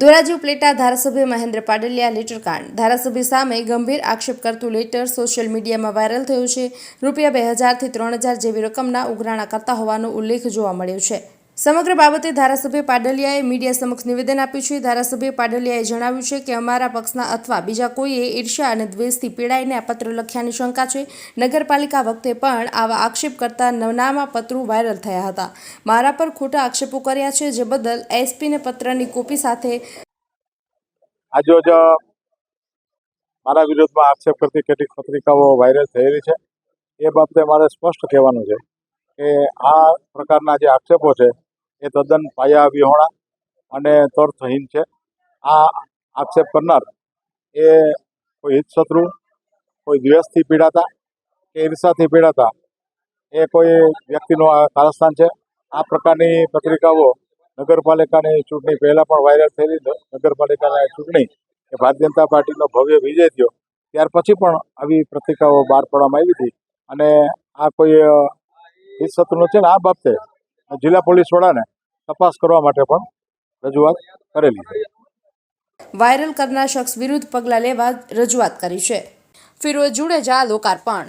ધોરાજી ઉપલેટા ધારાસભ્ય મહેન્દ્ર પાડલિયા લેટરકાંડ. ધારાસભ્ય સામે ગંભીર આક્ષેપ કરતું લેટર સોશિયલ મીડિયામાં વાયરલ થયું છે. રૂપિયા બે હજારથી ત્રણ હજાર જેવી રકમના ઉઘરાણા કરતા હોવાનો ઉલ્લેખ જોવા મળ્યો છે. સમગ્ર બાબતે ધારાસભ્ય પાડલિયાએ મીડિયા સમક્ષ નિવેદન આપ્યું છે. ધારાસભ્ય પાડલિયાએ જણાવ્યું છે કે અમારા પક્ષના અથવા બીજા કોઈએ ઈર્ષ્યા અને દ્વેષથી પીડાઈને આ પત્ર લખ્યાની શંકા છે. નગરપાલિકા વખતે પણ આવા આક્ષેપ કરતા નવનામા પત્રો વાયરલ થયા હતા. મારા પર ખોટા આક્ષેપો કર્યા છે, જે બદલ એસપીને પત્રની કોપી સાથે આજોજ મારા વિરોધમાં આક્ષેપ કરતી કેટલીક પત્રિકાઓ વાયરલ થયેલી છે. એ બાબતે મારે સ્પષ્ટ કહેવાનું છે કે આ પ્રકારના જે આક્ષેપો છે એ તદ્દન પાયા વિહોણા અને તર્થહીન છે. આ આક્ષેપ કરનાર એ કોઈ હિતશત્રુ કોઈ દ્વેષથી પીડાતા કે ઈર્ષાથી પીડાતા એ કોઈ વ્યક્તિનું આ કારસ્થાન છે. આ પ્રકારની પત્રિકાઓ નગરપાલિકાની ચૂંટણી પહેલાં પણ વાયરલ થયેલી. નગરપાલિકાની ચૂંટણી કે ભારતીય જનતા પાર્ટીનો ભવ્ય વિજય થયો. ત્યાર પછી પણ આવી પત્રિકાઓ બહાર પાડવામાં આવી હતી. અને આ કોઈ અ, છે ને આ બાબતે જિલ્લા પોલીસ વડાને તપાસ કરવા માટે પણ રજૂઆત કરેલી છે વાયરલ કરનાર શખ્સ વિરુદ્ધ પગલાં લેવા રજૂઆત કરી છે. ફિરોજ જુડેજા, લોકાર્પણ.